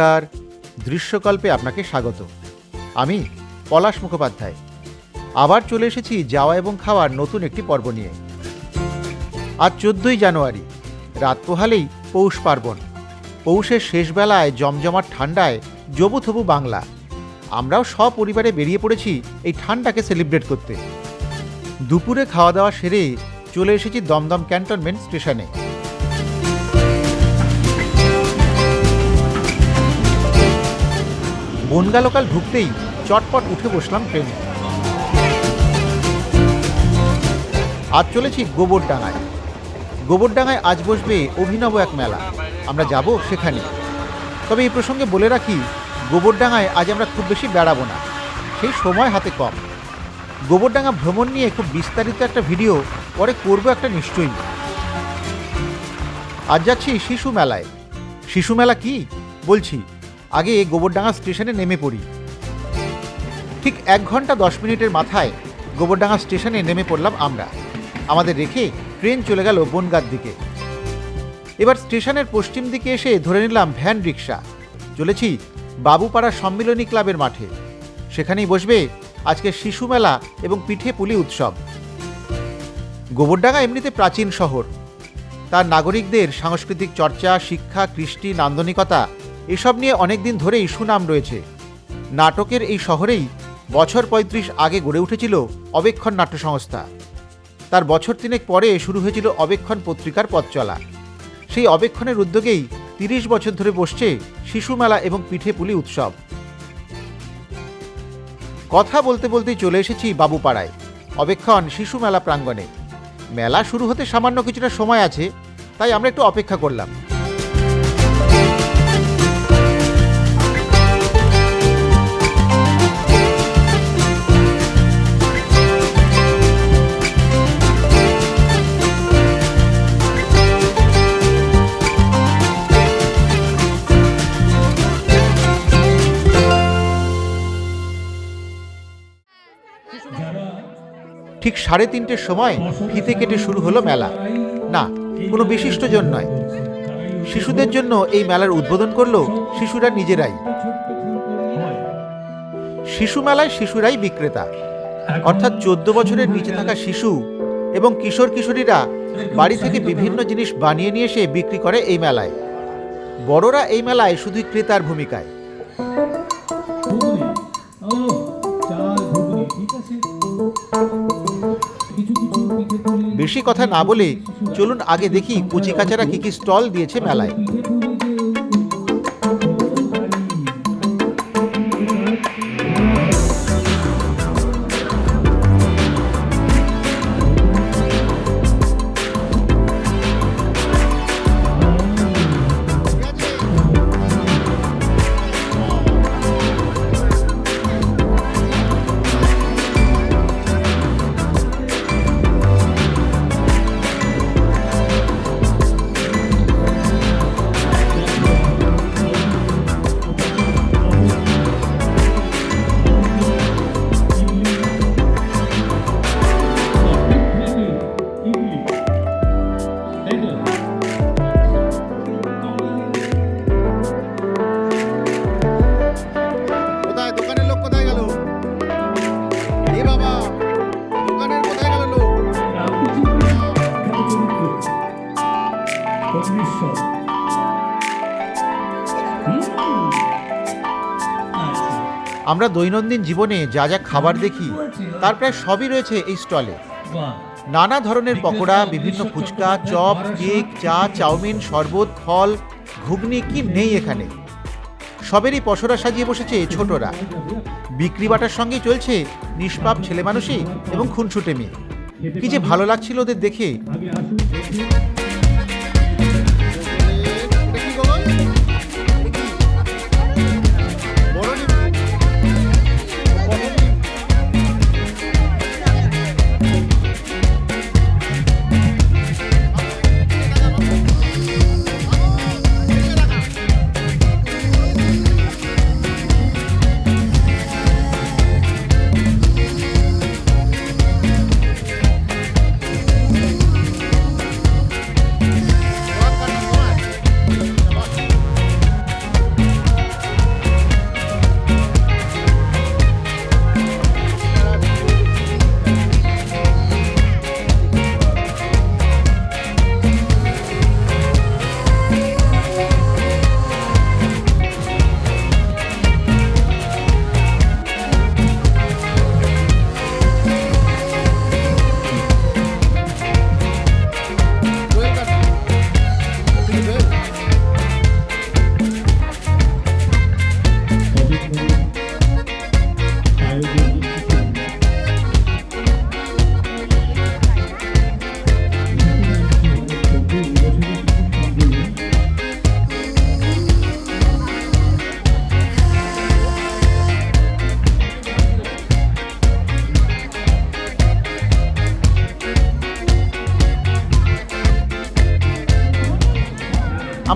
নমস্কার, দৃশ্যকল্পে আপনাকে স্বাগত। আমি পলাশ মুখোপাধ্যায়। আবার চলে এসেছি যাওয়া এবং খাওয়ার নতুন একটি পর্ব নিয়ে। আজ চোদ্দই জানুয়ারি, রাত পোহালেই পৌষ পার্বণ। পৌষের শেষ বেলায় জমজমাট ঠান্ডায় জবুথবু বাংলা। আমরাও সপরিবারে বেরিয়ে পড়েছি এই ঠান্ডাকে সেলিব্রেট করতে। দুপুরে খাওয়া দাওয়া সেরে চলে এসেছি দমদম ক্যান্টনমেন্ট স্টেশনে। বনগা লোকাল ঢুকতেই চটপট উঠে বসলাম ট্রেনে। আজ চলেছি গোবরডাঙ্গায়। গোবরডাঙ্গায় আজ বসবে অভিনব এক মেলা। আমরা যাব সেখানে। তবে এই প্রসঙ্গে বলে রাখি, গোবরডাঙ্গায় আজ আমরা খুব বেশি বেড়াবো না। সেই সময় হাতে কম। গোবরডাঙ্গা ভ্রমণ নিয়ে খুব বিস্তারিত একটা ভিডিও পরে করব একটা নিশ্চয়ই। আজ যাচ্ছি শিশু মেলায়। শিশু মেলা কি? বলছি আগে গোবরডাঙ্গা স্টেশনে নেমে পড়ি। ঠিক এক ঘণ্টা দশ মিনিটের মাথায় গোবরডাঙ্গা স্টেশনে নেমে পড়লাম আমরা। আমাদের রেখে ট্রেন চলে গেল বনগার দিকে। এবার স্টেশনের পশ্চিম দিকে এসে ধরে নিলাম ভ্যান রিক্সা। চলেছি বাবুপাড়া সম্মিলনী ক্লাবের মাঠে। সেখানেই বসবে আজকে শিশু মেলা এবং পিঠে পুলি উৎসব। গোবরডাঙ্গা এমনিতে প্রাচীন শহর। তার নাগরিকদের সাংস্কৃতিক চর্চা, শিক্ষা, কৃষ্টি, নান্দনিকতা এসব নিয়ে অনেক দিন ধরেই সুনাম রয়েছে। নাটকের এই শহরেই বছর পঁয়ত্রিশ আগে গড়ে উঠেছিল অবেক্ষণ নাট্য সংস্থা তার বছর তিনেক পরে শুরু হয়েছিল অবেক্ষণ পত্রিকার পথ চলা। সেই অবেক্ষণের উদ্যোগেই তিরিশ বছর ধরে বসছে শিশু মেলা এবং পিঠে পুলি উৎসব। কথা বলতে বলতেই চলে এসেছি বাবুপাড়ায়, অবেক্ষণ শিশু মেলা প্রাঙ্গণে। মেলা শুরু হতে সামান্য কিছুটা সময় আছে, তাই আমরা একটু অপেক্ষা করলাম। ঠিক সাড়ে তিনটের সময় ফিতে কেটে শুরু হলো মেলা। না, কোনো বিশিষ্টজন নয়। শিশুদের জন্য এই মেলার উদ্বোধন করল শিশুরা নিজেরাই। শিশু মেলায় শিশুরাই বিক্রেতা। অর্থাৎ চোদ্দ বছরের নিচে থাকা শিশু এবং কিশোর কিশোরীরা বাড়ি থেকে বিভিন্ন জিনিস বানিয়ে নিয়ে এসে বিক্রি করে এই মেলায়। বড়রা এই মেলায় শুধুই ক্রেতার ভূমিকায়। বেশি কথা না বলে চলুন আগে দেখি কুচিকাচারা কি কি স্টল দিয়েছে মেলায়। আমরা দৈনন্দিন জীবনে যা যা খাবার দেখি তার প্রায় সবই রয়েছে এই স্টলে। নানা ধরনের পকোড়া বিভিন্ন ফুচকা চপ কেক চা চাউমিন শরবত ফল ঘুগনি কি নেই এখানে? সবেরই পসরা সাজিয়ে বসেছে ছোটরা। বিক্রি বাটার সঙ্গেই চলছে নিষ্পাপ ছেলে মানুষই এবং খুনসুটে মেয়ে। কি যে ভালো লাগছিল ওদের দেখে।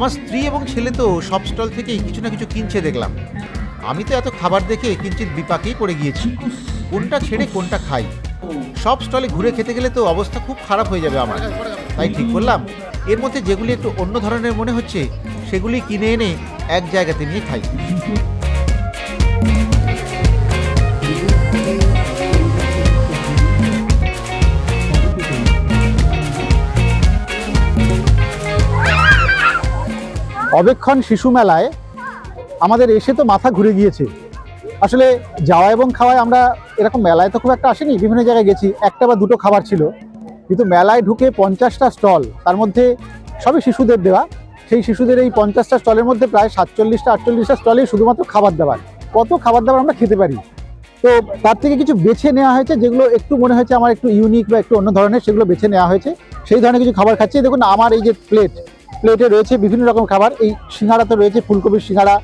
আমার স্ত্রী এবং ছেলে তো সব স্টল থেকেই কিছু না কিছু কিনছে দেখলাম। আমি তো এত খাবার দেখে কিঞ্চিত বিপাকেই পড়ে গিয়েছি। কোনটা ছেড়ে কোনটা খাই। সব স্টলে ঘুরে খেতে গেলে তো অবস্থা খুব খারাপ হয়ে যাবে আমার। তাই ঠিক করলাম এর মধ্যে যেগুলি একটু অন্য ধরনের মনে হচ্ছে, সেগুলি কিনে এনে এক জায়গাতে নিয়ে খাই। অবেক্ষণ শিশু মেলায় আমাদের এসে তো মাথা ঘুরে গিয়েছে। আসলে যাওয়া এবং খাওয়ায় আমরা এরকম মেলায় তো খুব একটা আসেনি, বিভিন্ন জায়গায় গেছি, একটা বা দুটো খাবার ছিল। কিন্তু মেলায় ঢুকে পঞ্চাশটা স্টল, তার মধ্যে সবই শিশুদের দেওয়া। সেই শিশুদের এই পঞ্চাশটা স্টলের মধ্যে প্রায় সাতচল্লিশটা, আটচল্লিশটা স্টলেই শুধুমাত্র খাবার দাবার। কত খাবার দাবার আমরা খেতে পারি? তো তার থেকে কিছু বেছে নেওয়া হয়েছে, যেগুলো একটু মনে হয়েছে আমার একটু ইউনিক বা একটু অন্য ধরনের, সেগুলো বেছে নেওয়া হয়েছে। সেই ধরনের কিছু খাবার খাচ্ছি। দেখুন, আমার এই যে প্লেট প্লেটে রয়েছে বিভিন্ন রকম খাবার। এই সিঙ্গাড়াতে রয়েছে ফুলকপির সিঙ্গাড়া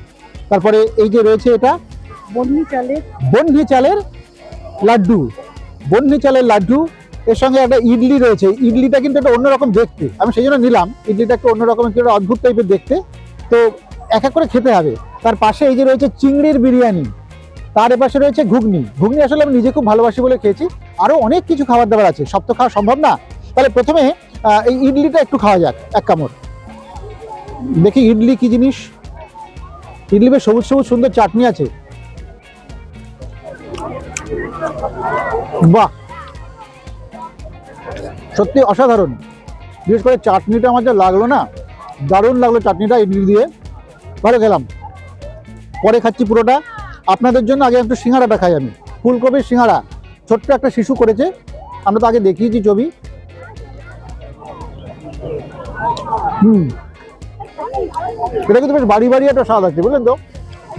তারপরে এই যে রয়েছে এটা বন্যি চালের চালের লাড্ডু। বন্যি চালের লাড্ডু এর সঙ্গে একটা ইডলি রয়েছে। ইডলিটা কিন্তু একটা অন্যরকম দেখতে। আমি সেই জন্য নিলাম। ইডলিটা একটু অন্যরকম একটু একটা অদ্ভুত টাইপের দেখতে। তো এক এক করে খেতে হবে। তার পাশে এই যে রয়েছে চিংড়ির বিরিয়ানি। তার এপাশে রয়েছে ঘুগনি। ঘুগনি আসলে আমি নিজে খুব ভালোবাসি বলে খেয়েছি। আরও অনেক কিছু খাবার দাবার আছে। সব তো খাওয়া সম্ভব না। তাহলে প্রথমে এই ইডলিটা একটু খাওয়া যাক এক কামড়। দেখি ইডলি কি জিনিস? ইডলি বেশ সবুজ সবুজ সুন্দর চাটনি আছে। বাহ! সত্যি অসাধারণ। বিশেষ করে চাটনিটা আমার যা লাগল না, দারুণ লাগল চাটনিটা ইডলি দিয়ে। ভালো খেলাম। পরে খাচ্ছি পুরোটা। আপনাদের জন্য আগে একটু সিঙ্গাড়াটা খাই আমি। ফুলকপির সিঙ্গাড়া ছোট্ট একটা শিশু করেছে। আমরা তো আগে দেখিয়েছি ছবি। হুম। এটা কিন্তু বেশ বাড়ি বাড়ি একটা স্বাদ আছে, বুঝলেন তো?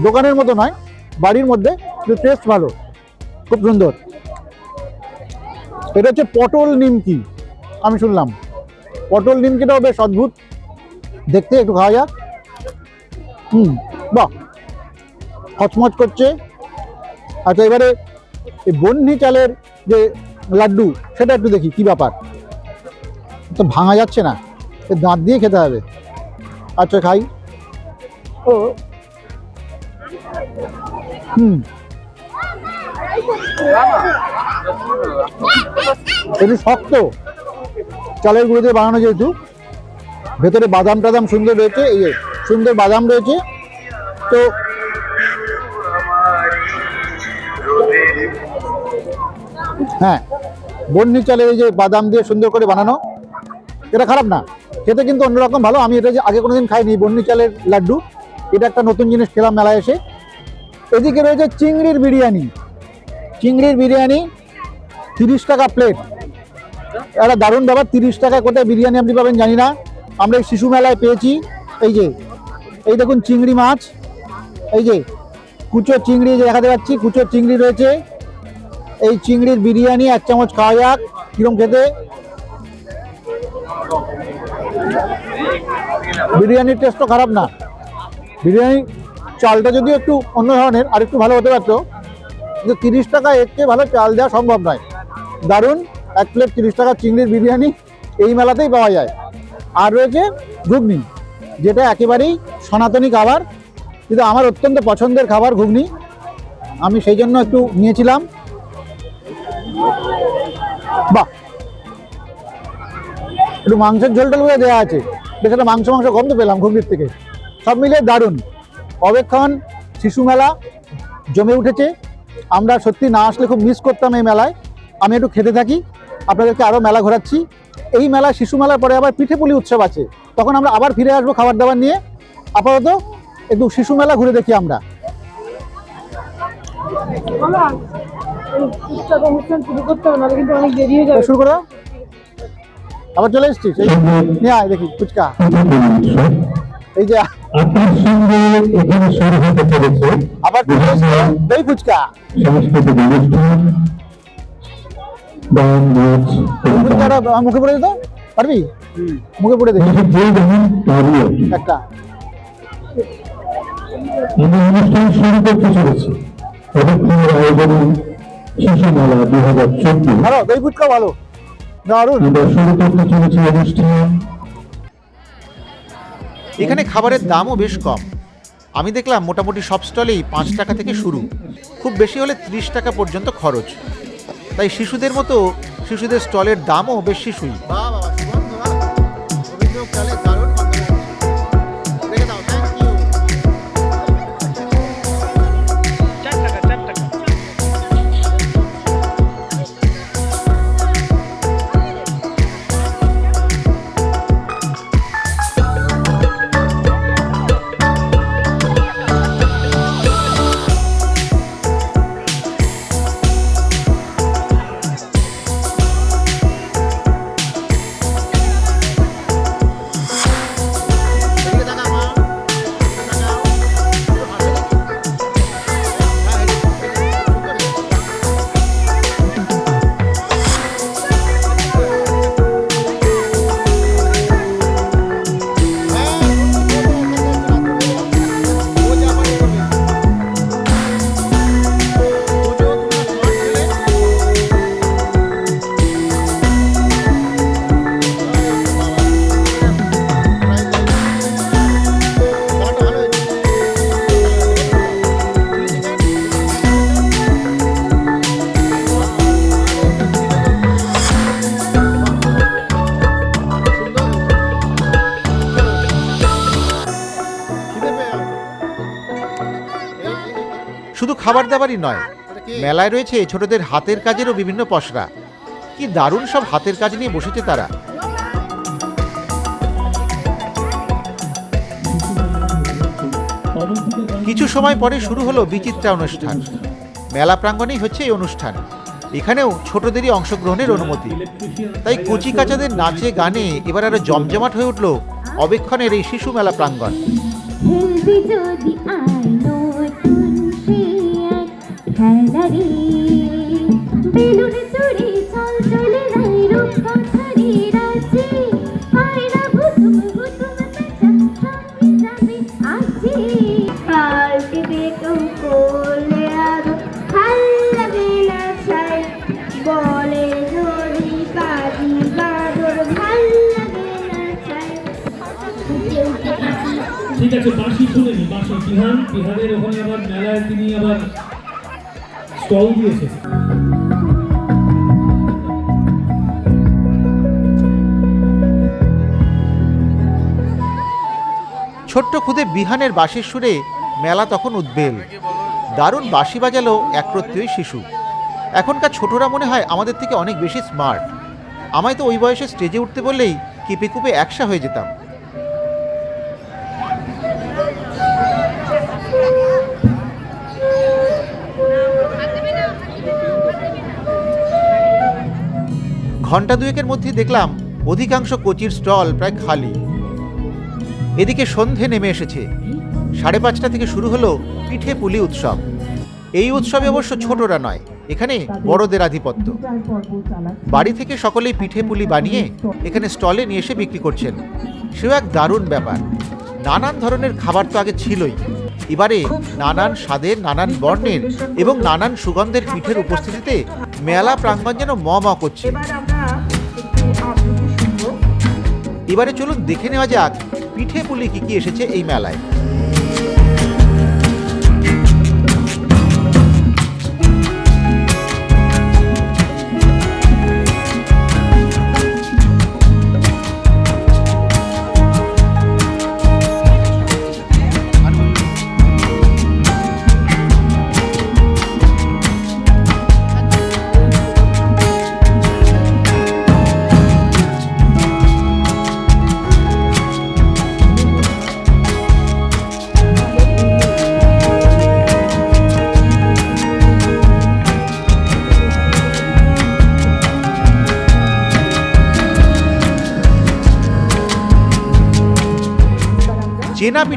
দোকানের মতো নয়, বাড়ির মধ্যে, কিন্তু টেস্ট ভালো, খুব সুন্দর। এটা হচ্ছে পটল নিমকি, আমি শুনলাম। পটল নিমকিটাও বেশ অদ্ভুত, দেখতে একটু খাওয়া যাক। হুম, বাহ, খচমচ করছে। আচ্ছা এবারে এই বন্যি চালের যে লাড্ডু, সেটা একটু দেখি, কি ব্যাপার? তো ভাঙা যাচ্ছে না দাঁত দিয়ে খেতে হবে। আচ্ছা খাই। ও। হুম। একটু শক্ত। চালের গুঁড়ো দিয়ে বানানো যেহেতু। ভেতরে বাদাম টাদাম সুন্দর রয়েছে, এই সুন্দর বাদাম রয়েছে। তো হ্যাঁ বন্যি চালের এই যে বাদাম দিয়ে সুন্দর করে বানানো। এটা খারাপ না। খেতে কিন্তু অন্যরকম ভালো। আমি এটা যে আগে কোনোদিন খাইনি বন্যি চালের লাড্ডু। এটা একটা নতুন জিনিস খেলাম মেলায় এসে। এদিকে রয়েছে চিংড়ির বিরিয়ানি। চিংড়ির বিরিয়ানি তিরিশ টাকা প্লেট একটা দারুণ ব্যাপার, তিরিশ টাকা কোথায় বিরিয়ানি আপনি পাবেন, জানি না। আমরা এই শিশু মেলায় পেয়েছি। এই যে, এই দেখুন চিংড়ি মাছ। এই যে, কুচো চিংড়ি যে দেখাতে পাচ্ছি, কুচো চিংড়ি রয়েছে। এই চিংড়ির বিরিয়ানি এক চামচ খাওয়া যাক, কিরম খেতে। বিরিয়ানির টেস্টও খারাপ না। বিরিয়ানি চালটা যদিও একটু অন্য ধরনের, আর একটু ভালো হতে পারতো, কিন্তু তিরিশ টাকা এর চেয়ে ভালো চাল দেওয়া সম্ভব নয়। দারুণ, এক প্লেট তিরিশ টাকা চিংড়ির বিরিয়ানি এই মেলাতেই পাওয়া যায়। আর রয়েছে ঘুগনি, যেটা একেবারেই সনাতনী খাবার, কিন্তু আমার অত্যন্ত পছন্দের খাবার ঘুগনি। আমি সেই জন্য একটু নিয়েছিলাম। বাহ! একটু মাংসের ঝোল টোল দেওয়া আছে। বেশ একটা মাংস মাংস গন্ধ পেলাম ঘুগনির থেকে। সব মিলিয়ে দারুণ। অবেক্ষণ শিশু মেলা জমে উঠেছে। আমরা সত্যি না আসলে খুব মিস করতাম এই মেলায়। আমি একটু খেতে থাকি। আপনাদেরকে আরও মেলা ঘোরাচ্ছি। এই মেলা শিশু মেলার পরে আবার পিঠে পুলি উৎসব আছে। তখন আমরা আবার ফিরে আসব খাবার দাবার নিয়ে। আপাতত একটু শিশু মেলা ঘুরে দেখি আমরা। শুরু করো। আবার চলে এসছিস? নিয়ে আয় দেখি ফুচকা। এই যে আপনার সঙ্গে এখানে শুরু হতে চলেছে আবার দই ফুচকা। সাংস্কৃতিক অনুষ্ঠান গান নাচ মুখে পড়ে দিত পারবি? মুখে পড়ে দে। একটা। আমরা অনুষ্ঠান শুরু করতে চলেছি। পদক্ষেপের আয়োজনে শিশু মেলা দুই হাজার চব্বিশ। ভালো দই ফুচকা ভালো। দারুণ। এখানে খাবারের দামও বেশ কম। আমি দেখলাম মোটামুটি সব স্টলেই পাঁচ টাকা থেকে শুরু। খুব বেশি হলে ত্রিশ টাকা পর্যন্ত খরচ। তাই শিশুদের মতো শিশুদের স্টলের দামও বেশ শিশুই দাবারই নয়, মেলায় রয়েছে ছোটদের হাতের কাজেরও বিভিন্ন পসরা। কি দারুণ সব হাতের কাজ নিয়ে বসেছে তারা। কিছু সময় পরে শুরু হলো বিচিত্রা অনুষ্ঠান। মেলা প্রাঙ্গণেই হচ্ছে এই অনুষ্ঠান। এখানেও ছোটদেরই অংশগ্রহণের অনুমতি। তাই কচি কাচাদের নাচে, গানে এবার আরও জমজমাট হয়ে উঠল অবেক্ষণের এই শিশু মেলা প্রাঙ্গণ। বেলুন চড়ে চল চলে রাই বলে ধরি কাজি বাদর, ভালো না চাই ঠিক আছে, বাঁশি শুনে নি, বাঁশি। বিহান বিহারের ওখানে আবার মেলায় তিনি আবার স্টল দিয়েছেন ছোট্ট খুদে বিহানের বাঁশির সুরে মেলা তখন উদ্বেল। দারুণ বাঁশি বাজালো একরত্রিয় শিশু। এখনকার ছোটরা মনে হয় আমাদের থেকে অনেক বেশি স্মার্ট আমায় তো ওই বয়সে স্টেজে উঠতে বললেই কিপে কুপে একসা হয়ে যেতাম। ঘণ্টা দুয়েকের মধ্যে দেখলাম অধিকাংশ কোচির স্টল প্রায় খালি। এদিকে সন্ধে নেমে এসেছে। সাড়ে পাঁচটা থেকে শুরু হলো পিঠে পুলি উৎসব। এই উৎসবে অবশ্য ছোটরা নয়, এখানে বড়দের আধিপত্য। বাড়ি থেকে সকলেই পিঠে পুলি বানিয়ে এখানে স্টলে নিয়ে এসে বিক্রি করছেন। সেও এক দারুণ ব্যাপার। নানান ধরনের খাবার তো আগে ছিলই। এবারে নানান স্বাদের, নানান বর্ণের এবং নানান সুগন্ধের পিঠের উপস্থিতিতে মেলা প্রাঙ্গণ যেন ম ম করছে। এবারে চলুন দেখে নেওয়া যাক পিঠে পুলি কি কি এসেছে এই মেলায়।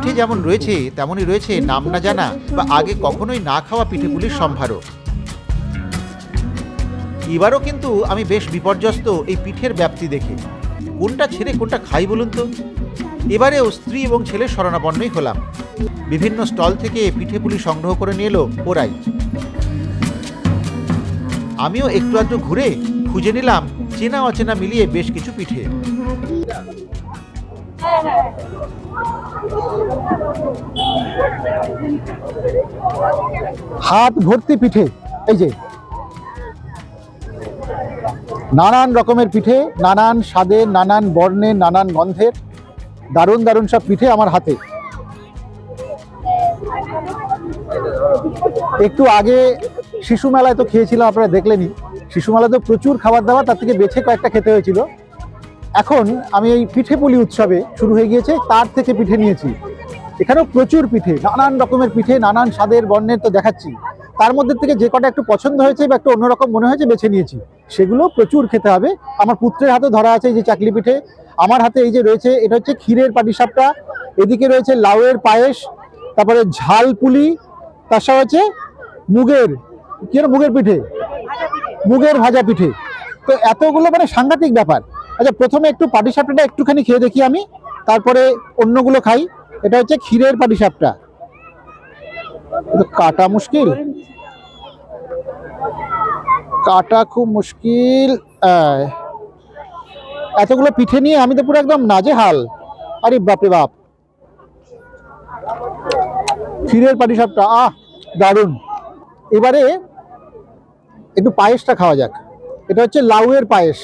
পিঠে যেমন রয়েছে, তেমনই রয়েছে নাম না জানা বা আগে কখনোই না খাওয়া পিঠেগুলির সম্ভারও। এবারও কিন্তু আমি বেশ বিপর্যস্ত এই পিঠের ব্যাপ্তি দেখে। কোনটা ছেড়ে কোনটা খাই বলুন তো? এবারেও স্ত্রী এবং ছেলে শরণাপন্নই হলাম। বিভিন্ন স্টল থেকে পিঠে পুলি সংগ্রহ করে নিয়ে এলো ওরাই। আমিও একটু আধটু ঘুরে খুঁজে নিলাম চেনা অচেনা মিলিয়ে বেশ কিছু পিঠে। হ্যাঁ হ্যাঁ। হাত ভর্তি পিঠে, এই যে। নানান রকমের পিঠে, নানান স্বাদের নানান বর্ণের নানান গন্ধের দারুণ দারুণ সব পিঠে আমার হাতে। একটু আগে শিশু মেলায় তো খেয়েছিলাম, আপনারা দেখলেনই। শিশু মেলায় তো প্রচুর খাবার দাবার, তার থেকে বেছে কয়েকটা খেতে হয়েছিল। এখন আমি এই পিঠে পুলি উৎসবে শুরু হয়ে গিয়েছে, তার থেকে পিঠে নিয়েছি। এখানেও প্রচুর পিঠে, নানান রকমের পিঠে, নানান স্বাদের বর্ণের তো দেখাচ্ছি। তার মধ্যে থেকে যে কটা একটু পছন্দ হয়েছে বা একটু অন্যরকম মনে হয়েছে বেছে নিয়েছি। সেগুলো প্রচুর খেতে হবে। আমার পুত্রের হাতে ধরা আছে এই যে চাকলি পিঠে। আমার হাতে এই যে রয়েছে, এটা হচ্ছে ক্ষীরের পাটিসাপটা। এদিকে রয়েছে লাউয়ের পায়েস, তারপরে ঝাল পুলি, তার সাথে হচ্ছে মুগের, কি মুগের পিঠে? মুগের ভাজা পিঠে। তো এতগুলো মানে সাংঘাতিক ব্যাপার। আচ্ছা প্রথমে একটু পাটিসাপটাটা একটুখানি খেয়ে দেখি আমি। তারপরে অন্যগুলো খাই। এটা হচ্ছে ক্ষীরের পাটিসাপটা। কাটা মুশকিল। কাটা খুব মুশকিল। এতগুলো পিঠে নিয়ে আমি তো পুরো একদম নাজে হাল আরে বাপরে বাপ। ক্ষীরের পাটিসাপটা, আহ, দারুণ। এবারে একটু পায়েসটা খাওয়া যাক। এটা হচ্ছে লাউয়ের পায়েস।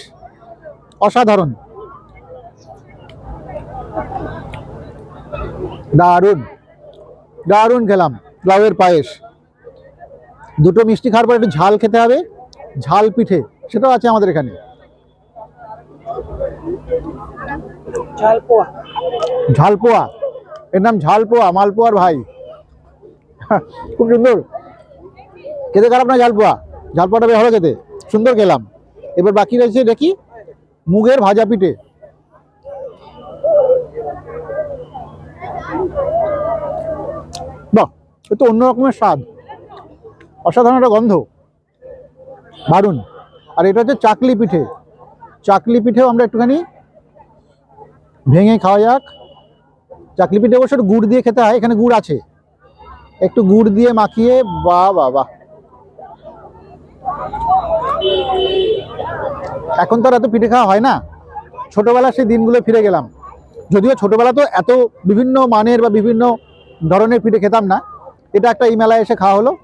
অসাধারণ। দারুণ। দারুণ খেলাম। লাউয়ের পায়েস। দুটো মিষ্টি খাওয়ার পর একটু ঝাল খেতে হবে। ঝাল পিঠে। সেটাও আছে আমাদের এখানে। ঝালপোয়া। এর নাম ঝালপোয়া মালপোয়ার ভাই। খুব সুন্দর। খেতে খারাপ না ঝালপোয়া। ঝালপোয়াটা বেশ ভালো খেতে। সুন্দর খেলাম। এবার বাকি রয়েছে দেখি। মুগের ভাজা পিঠে। বাহ, এ তো অন্য রকমের স্বাদ। অসাধারণ একটা গন্ধ। দারুণ। আর এটা হচ্ছে চাকলি পিঠে। চাকলি পিঠেও আমরা একটুখানি ভেঙে খাওয়া যাক। চাকলি পিঠে অবশ্য গুড় দিয়ে খেতে হয়, এখানে গুড় আছে। একটু গুড় দিয়ে মাখিয়ে, বাহ বাহ বাহ। এখন তো আর এত পিঠে খাওয়া হয় না। ছোটবেলার সেই দিনগুলো ফিরে গেলাম। যদিও ছোটবেলা তো এত বিভিন্ন মানের বা বিভিন্ন ধরনের পিঠে খেতাম না। এটা একটা এই মেলায় এসে খাওয়া হলো।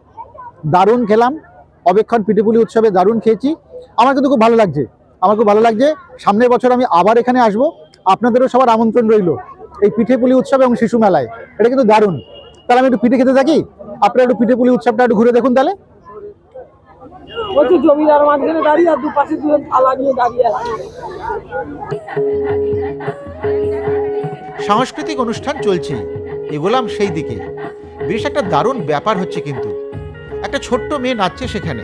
দারুণ খেলাম। অবেক্ষণ পিঠেপুলি উৎসবে দারুণ খেয়েছি। আমার কিন্তু খুব ভালো লাগছে। আমার খুব ভালো লাগছে। সামনের বছর আমি আবার এখানে আসব। আপনাদেরও সবার আমন্ত্রণ রইল এই পিঠেপুলি উৎসব এবং শিশু মেলায়। এটা কিন্তু দারুণ। তাহলে আমি একটু পিঠে খেতে থাকি? আপনারা একটু পিঠেপুলি উৎসবটা একটু ঘুরে দেখুন তাহলে। তো জমিদার মাঝখানে দাঁড়িয়ে আর দুপাশে দুজন থালা নিয়ে দাঁড়িয়ে আছে সাংস্কৃতিক অনুষ্ঠান চলছে। এগোলাম সেই দিকে। বেশ একটা দারুণ ব্যাপার হচ্ছে কিন্তু। একটা ছোট্ট মেয়ে নাচছে সেখানে।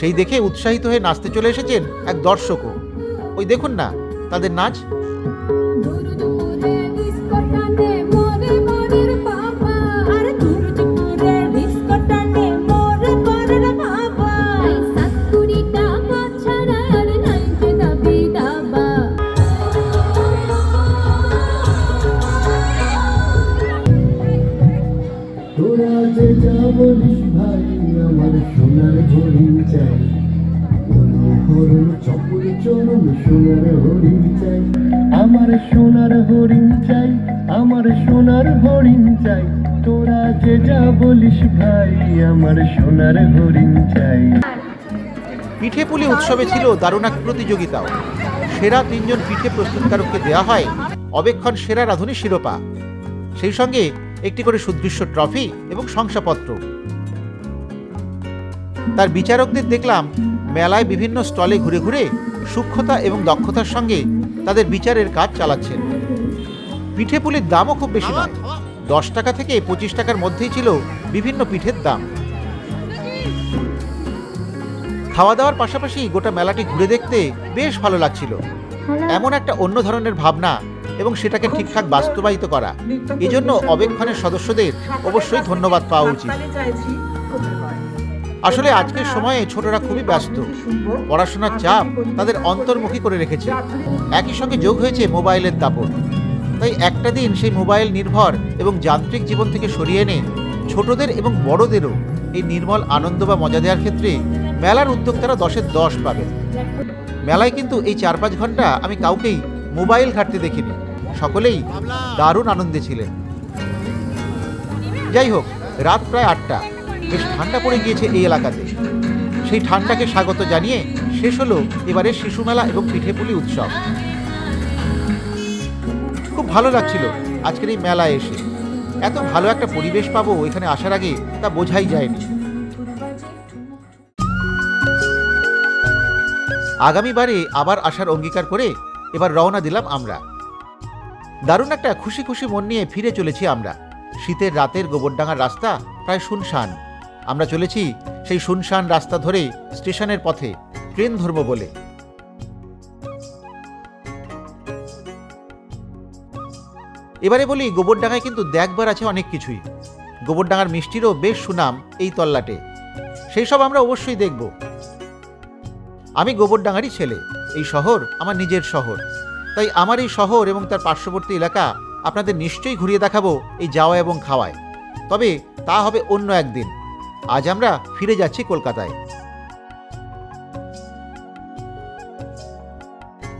সেই দেখে উৎসাহিত হয়ে নাচতে চলে এসেছেন এক দর্শকও। ওই দেখুন না, তাদের নাচ বলিস ভাই, আমার সোনার হরিণ চাই। পিঠেপুলি উৎসবে ছিল দারুণ এক প্রতিযোগিতাও। সেরা তিনজন পিঠে প্রস্তুতকারককে দেওয়া হয় অবেক্ষণ সেরা রাঁধুনি শিরোপা। সেই সঙ্গে একটি করে সুদৃশ্য ট্রফি এবং শংসাপত্র। তার বিচারকদের দেখলাম মেলায় বিভিন্ন স্টলে ঘুরে ঘুরে সূক্ষ্মতা এবং দক্ষতার সঙ্গে তাদের বিচারের কাজ চালাচ্ছেন। পিঠেপুলির দামও খুব বেশি নয়। দশ টাকা থেকে পঁচিশ টাকার মধ্যেই ছিল বিভিন্ন পিঠের দাম। খাওয়া দাওয়ার পাশাপাশি গোটা মেলাটি ঘুরে দেখতে বেশ ভালো লাগছিল। এমন একটা অন্য ধরনের ভাবনা এবং সেটাকে ঠিকঠাক বাস্তবায়িত করা। এজন্য অবেক্ষণের সদস্যদের অবশ্যই ধন্যবাদ পাওয়া উচিত। আসলে আজকের সময়ে ছোটরা খুবই ব্যস্ত। পড়াশোনার চাপ তাদের অন্তর্মুখী করে রেখেছে। একই সঙ্গে যোগ হয়েছে মোবাইলের দাপট। তাই একটা দিন সেই মোবাইল নির্ভর এবং যান্ত্রিক জীবন থেকে সরিয়ে এনে ছোটদের এবং বড়দেরও এই নির্মল আনন্দ বা মজা দেওয়ার ক্ষেত্রে মেলার উদ্যোক্তারা দশের দশ পাবে মেলায় কিন্তু এই চার পাঁচ ঘণ্টা আমি কাউকেই মোবাইল ঘাটতে দেখিনি। সকলেই দারুণ আনন্দে ছিলেন। যাই হোক, রাত প্রায় আটটা। বেশ ঠান্ডা পড়ে গিয়েছে এই এলাকাতে। সেই ঠান্ডাকে স্বাগত জানিয়ে শেষ হলো এবারে শিশু মেলা এবং পিঠেপুলি উৎসব। ভালো লাগছিল। আজকের এই মেলায় এসে। এত ভালো একটা পরিবেশ পাবো এখানে আসার আগে, তা বোঝাই যায়নি। আগামীবারে আবার আসার অঙ্গীকার করে এবার রওনা দিলাম আমরা। দারুণ একটা খুশি খুশি মন নিয়ে ফিরে চলেছি আমরা। শীতের রাতের গোবরডাঙ্গার রাস্তা প্রায় শুনশান। আমরা চলেছি সেই শুনশান রাস্তা ধরে স্টেশনের পথে। ট্রেন ধরবো বলে। এবারে বলি, গোবরডাঙ্গায় কিন্তু দেখবার আছে অনেক কিছুই। গোবরডাঙ্গার মিষ্টিরও বেশ সুনাম এই তল্লাটে। সেই সব আমরা অবশ্যই দেখব। আমি গোবরডাঙ্গারই ছেলে। এই শহর আমার নিজের শহর। তাই আমার এই শহর এবং তার পার্শ্ববর্তী এলাকা আপনাদের নিশ্চয়ই ঘুরিয়ে দেখাবো এই যাওয়া এবং খাওয়ায়। তবে তা হবে অন্য একদিন। আজ আমরা ফিরে যাচ্ছি কলকাতায়।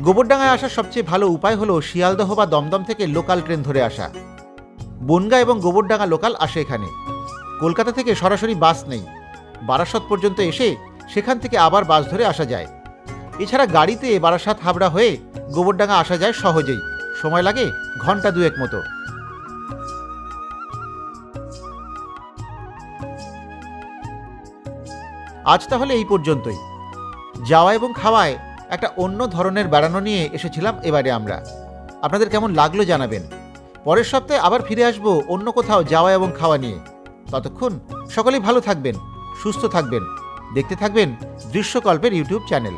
গোবরডাঙ্গায় আসার সবচেয়ে ভালো উপায় হলো শিয়ালদহ বা দমদম থেকে লোকাল ট্রেন ধরে আসা। বনগা এবং গোবরডাঙ্গা লোকাল আসে এখানে। কলকাতা থেকে সরাসরি বাস নেই। বারাসত পর্যন্ত এসে সেখান থেকে আবার বাস ধরে আসা যায়। এছাড়া গাড়িতে বারাসাত হাবড়া হয়ে গোবরডাঙ্গা আসা যায় সহজেই। সময় লাগে ঘণ্টা দুয়েক মতো। আজ তাহলে এই পর্যন্তই। যাওয়া এবং খাওয়ায় একটা অন্য ধরনের বেড়ানো নিয়ে এসেছিলাম এবারে আমরা। আপনাদের কেমন লাগল জানাবেন। পরের সপ্তাহে আবার ফিরে আসব অন্য কোথাও যাওয়া এবং খাওয়া নিয়ে। ততক্ষণ সকলেই ভালো থাকবেন, সুস্থ থাকবেন। দেখতে থাকবেন দৃশ্যকল্পের ইউটিউব চ্যানেল।